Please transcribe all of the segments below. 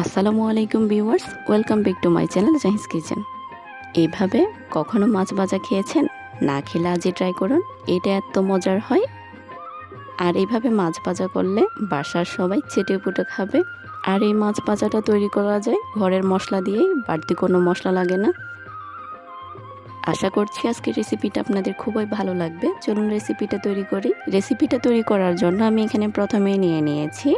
আসসালামু আলাইকুম viewers, welcome back to my channel জাহিস kitchen. এইভাবে কখনো মাছ ভাজা খেয়েছেন? না খেলে আজই ট্রাই করুন, এটা এত মজার হয়। আর এইভাবে মাছ ভাজা করলে বাসার সবাই চেটে পুটে খাবে। আর এই মাছ ভাজাটা তৈরি করা যায়, ঘরের মশলা দিয়েই, বাড়তি কোনো মশলা লাগে না। আশা করছি আজকের রেসিপিটা আপনাদের খুবই ভালো লাগবে। চলুন রেসিপিটা তৈরি করি। রেসিপিটা তৈরি করার জন্য আমি এখানে প্রথমেই নিয়ে নিয়েছি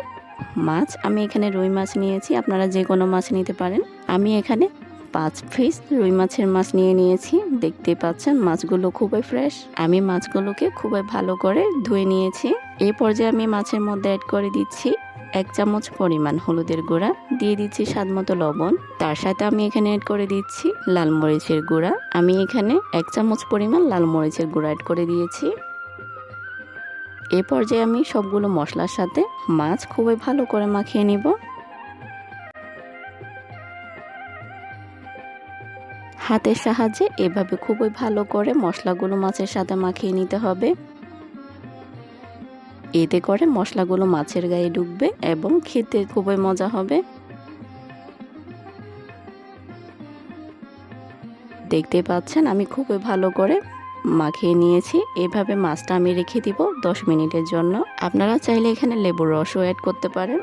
মাছ, আমি এখানে রুই মাছ নিয়েছি, আপনারা যে কোনো মাছ নিতে পারেন। আমি এখানে পাঁচ পিস রুই মাছের মাছ নিয়ে নিয়েছি দেখতে পাচ্ছেন মাছগুলো খুবই ফ্রেশ আমি মাছগুলোকে খুবই ভালো করে ধুয়ে নিয়েছি। এই পর্যায়ে আমি মাছের মধ্যে অ্যাড করে দিচ্ছি এক চামচ পরিমাণ হলুদের গুঁড়া, দিয়ে দিচ্ছি স্বাদ মতো লবণ। তার সাথে আমি এখানে অ্যাড করে দিচ্ছি লাল মরিচের গুঁড়া। আমি এখানে এক চামচ পরিমাণ লাল মরিচের গুঁড়া অ্যাড করে দিয়েছি। এ পর্যায়ে আমি সবগুলো মশলার সাথে মাছ খুবই ভালো করে মাখিয়ে নিব। হাতের সাহায্যে এভাবে খুবই ভালো করে মশলাগুলো মাছের সাথে মাখিয়ে নিতে হবে। এতে করে মশলাগুলো মাছের গায়ে ঢুকবে এবং খেতে খুবই মজা হবে। দেখতে পাচ্ছেন আমি খুবই ভালো করে মাখিয়ে নিয়েছি। এভাবে মাছটা আমি রেখে দিব দশ মিনিটের জন্য। আপনারা চাইলে এখানে লেবুর রসও অ্যাড করতে পারেন।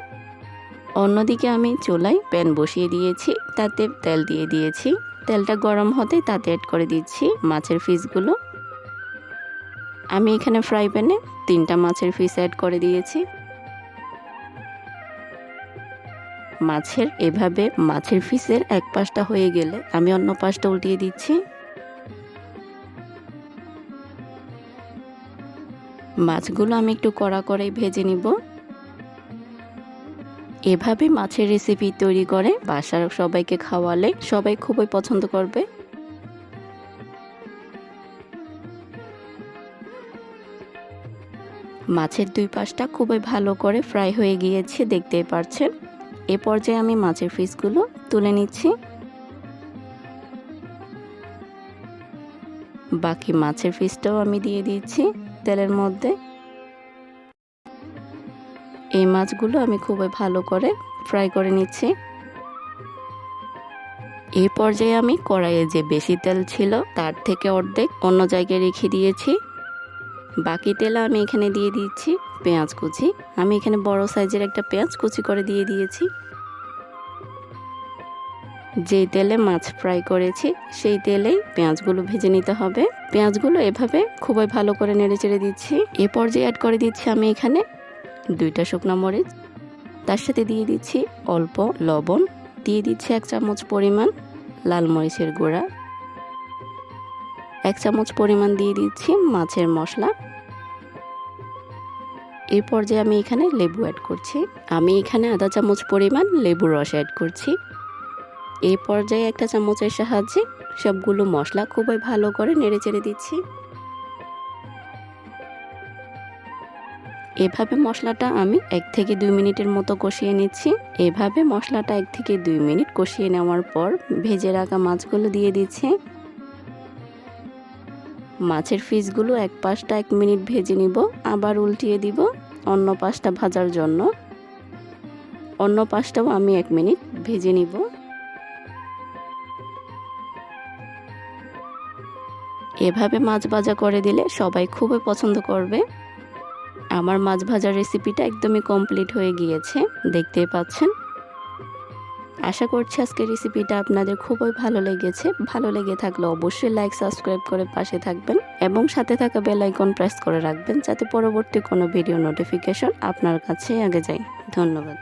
অন্যদিকে আমি চুলায় প্যান বসিয়ে দিয়েছি, তাতে তেল দিয়ে দিয়েছি। তেলটা গরম হতে তাতে অ্যাড করে দিচ্ছি মাছের পিসগুলো। আমি এখানে ফ্রাই প্যানে তিনটা মাছের পিস অ্যাড করে দিয়েছি। মাছের এভাবে মাছের পিসের এক পাশটা হয়ে গেলে আমি অন্য পাশটা উল্টিয়ে দিচ্ছি। মাছগুলো আমি একটু কড়া করেই ভেজে নিব। এভাবে মাছের রেসিপি তৈরি করে বাসার সবাইকে খাওয়ালে সবাই খুবই পছন্দ করবে। মাছের দুই পাশটা খুবই ভালো করে ফ্রাই হয়ে গিয়েছে, দেখতেই পারছেন। এ পর্যায়ে আমি মাছের পিসগুলো তুলে নিচ্ছি। বাকি মাছের ফিসটাও আমি দিয়ে দিচ্ছি। তেলের মধ্যে। এই মাছগুলো আমি খুবই ভালো করে ফ্রাই করে নিচ্ছি। এই পর্যায়ে আমি কড়াইয়ে যে বেশি তেল ছিল তার থেকে অর্ধেক অন্য জায়গায় রেখে দিয়েছি। বাকি তেল আমি এখানে দিয়ে দিচ্ছি পেঁয়াজ কুচি। আমি এখানে বড় সাইজের একটা পেঁয়াজ কুচি করে দিয়ে দিয়েছি। যে তেলে মাছ ফ্রাই করেছি, সেই তেলেই পেঁয়াজগুলো ভেজে নিতে হবে। পেঁয়াজগুলো এভাবে খুবই ভালো করে নেড়ে চেড়ে দিচ্ছি। এ পর্যায়ে অ্যাড করে দিচ্ছি আমি এখানে দুইটা শুকনো মরিচ। তার সাথে দিয়ে দিচ্ছি অল্প লবণ। দিয়ে দিচ্ছি এক চামচ পরিমাণ লাল মরিচের গুঁড়া। এক চামচ পরিমাণ দিয়ে দিচ্ছি মাছের মশলা। এই পর্যায়ে আমি এখানে লেবু অ্যাড করছি। আমি এখানে আধা চামচ পরিমাণ লেবুর রস অ্যাড করছি। এই পর্যায়ে একটা চামচের সাহায্যে সবগুলো মশলা খুবই ভালো করে নেড়ে চেড়ে দিচ্ছি। এভাবে মশলাটা আমি এক থেকে দুই মিনিটের মতো কষিয়ে নিচ্ছি। এভাবে মশলাটা এক থেকে দুই মিনিট কষিয়ে নেওয়ার পর ভেজে রাখা মাছগুলো দিয়ে দিচ্ছি। মাছের পিসগুলো এক পাশটা এক মিনিট ভেজে নিব, আবার উল্টিয়ে দিব অন্য পাশটা ভাজার জন্য। অন্য পাশটাও আমি এক মিনিট ভেজে নিব। এভাবে মাছ ভাজা করে দিলে সবাই খুবই পছন্দ করবে। আমার মাছ ভাজার রেসিপিটা একদমই কমপ্লিট হয়ে গিয়েছে, দেখতেই পাচ্ছেন। আশা করছি আজকের রেসিপিটা আপনাদের খুবই ভালো লেগেছে। ভালো লেগে থাকলে অবশ্যই লাইক সাবস্ক্রাইব করে পাশে থাকবেন এবং সাথে থাকা বেল আইকন প্রেস করে রাখবেন যাতে পরবর্তী কোনো ভিডিও নোটিফিকেশন আপনার কাছে আগে যায়। ধন্যবাদ।